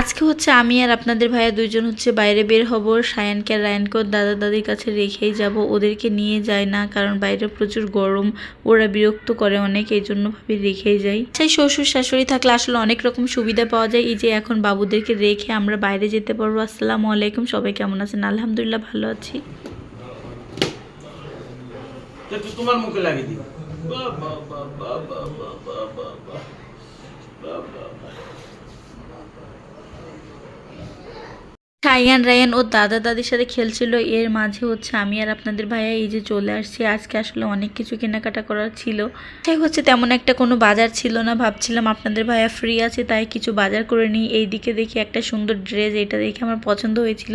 আজকে হচ্ছে আমি আর আপনাদের ভাইয়া দুইজন হচ্ছে বাইরে বের হব। সায়ানকে আর রায়ানকে দাদা দাদির কাছে রেখেই যাব। ওদেরকে নিয়ে যায় না কারণ বাইরে প্রচুর গরম। ওরা বিরক্ত করে অনেক এই জন্য ভাবি রেখেই যাই। সেই শ্বশুর শাশুড়ি থাকলে আসলে অনেক রকম সুবিধা পাওয়া যায়। এই যে এখন বাবুদেরকে রেখে আমরা বাইরে যেতে পারব। আসসালামু আলাইকুম সবাই কেমন আছেন? আলহামদুলিল্লাহ ভালো আছি। একটু তোমার মুখে লাগিয়ে দিই। বাহ, বাহ, বাহ, বাহ, বাহ, বাহ, সাইয়ান রায়ান, ও দাদা দাদির সাথে খেলছিল। এর মাঝে হচ্ছে আমি আর আপনাদের ভাইয়া এই যে চলে আসছি। আজকে আসলে অনেক কিছু কেনাকাটা করার ছিল। তাই হচ্ছে তেমন একটা কোনো বাজার ছিল না। ভাবছিলাম আপনাদের ভাইয়া ফ্রি আছে, তাই কিছু বাজার করে নিই। এই দিকে দেখি একটা সুন্দর ড্রেস এটা দেখে আমার পছন্দ হয়েছিল।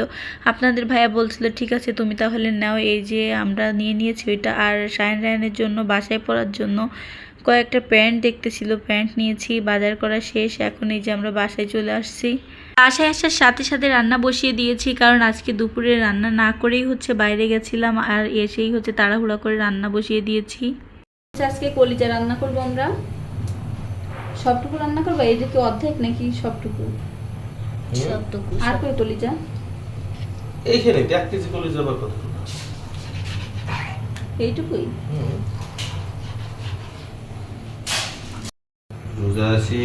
আপনাদের ভাইয়া বলছিল, ঠিক আছে, তুমি তাহলে নাও এই যে আমরা নিয়ে নিয়েছি ওইটা। আর সায়ন রায়ানের জন্য, বাসায় পরার জন্য কয়েকটা প্যান্ট দেখতেছিল। প্যান্ট নিয়েছি, বাজার করা শেষ। এখন এই যে আমরা বাসায় চলে আসছি। বাসায় আসার সাথে সাথে রান্না বসিয়ে দিয়েছি কারণ আজকে দুপুরে রান্না না করেই হচ্ছে বাইরে গেছিলাম আর এসেই হচ্ছে তাড়াহুড়া করে রান্না বসিয়ে দিয়েছি। আজকে কলিজা রান্না করব আমরা। সবটুকু রান্না করব? এই যে কি অর্ধেক নাকি সবটুকু? সবটুকু আর কই কলিজা? এইখানে এক কেজি করে যাবার কথা এইটুকুই? রোজা আছে।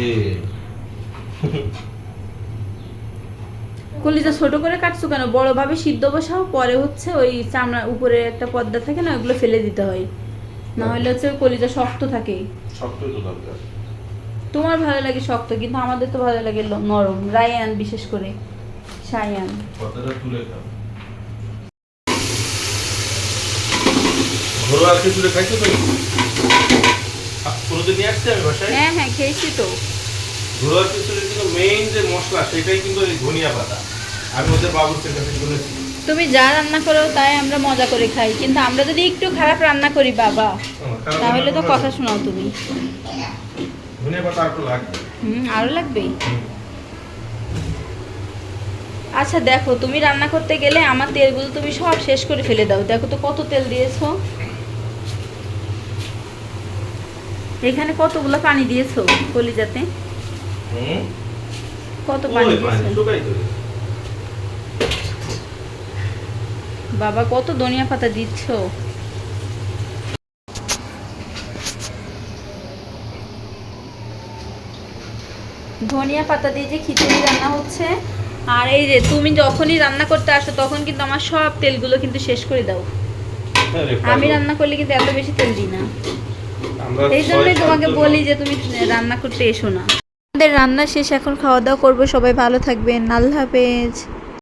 কলিজা ছোট করে কাটছো কেন? বড় ভাবে সিদ্ধ বসাও পরে হচ্ছে ওই চামড়া উপরে একটা পর্দা থাকে না ওগুলো ফেলে দিতে হয়। না হলে হচ্ছে কলিজা শক্ত থাকে। শক্তই তো দরকার তোমার ভালো লাগে শক্ত কিন্তু আমাদের তো ভালো লাগে নরম। রায়ান বিশেষ করে সায়ান। কথাটা তুলে খাও। ঘরোয়া খিচুড়ি খাইছো তো? কোনোদিন নিয়ে আসছি আমি বাসায়? হ্যাঁ হ্যাঁ খেয়েছি তো। ঘরোয়া খিচুড়ির কিন্তু মেইন যে মশলা সেটাই কিন্তু এই ধনিয়া পাতা। আমি ওদের বাবুর কাছে শুনেছি। তুমি যা রান্না করো তাই আমরা মজা করে খাই। কিন্তু আমরা যদি একটু খারাপ রান্না করি বাবা তাহলে তো কথা শোনাও তুমি। ধনিয়া পাতা আর লাগবে। হুম আরও লাগবে? আচ্ছা দেখো তুমি রান্না করতে গেলে আমার তেলগুলো তুমি সব শেষ করে ফেলে দাও। দেখো তো কত তেল দিয়েছ। এখানে কতগুলো পানি দিয়েছ কলিজাতে? কত পানি। বাবা কত ধনিয়া পাতা দিচ্ছ? ধনিয়া পাতা দিয়ে যে খিচুড়ি রান্না হচ্ছে আর এই যে তুমি যখনই রান্না করতে আসো তখন কিন্তু আমার সব তেলগুলো কিন্তু শেষ করে দাও। আমি রান্না করলে কিন্তু এত বেশি তেল দিই না। এই জন্যই তোমাকে বলি যে তুমি রান্না করতে এসো না। আমাদের রান্না শেষ এখন খাওয়া দাওয়া করব। সবাই ভালো থাকবেন। আল্লাহ হাফেজ।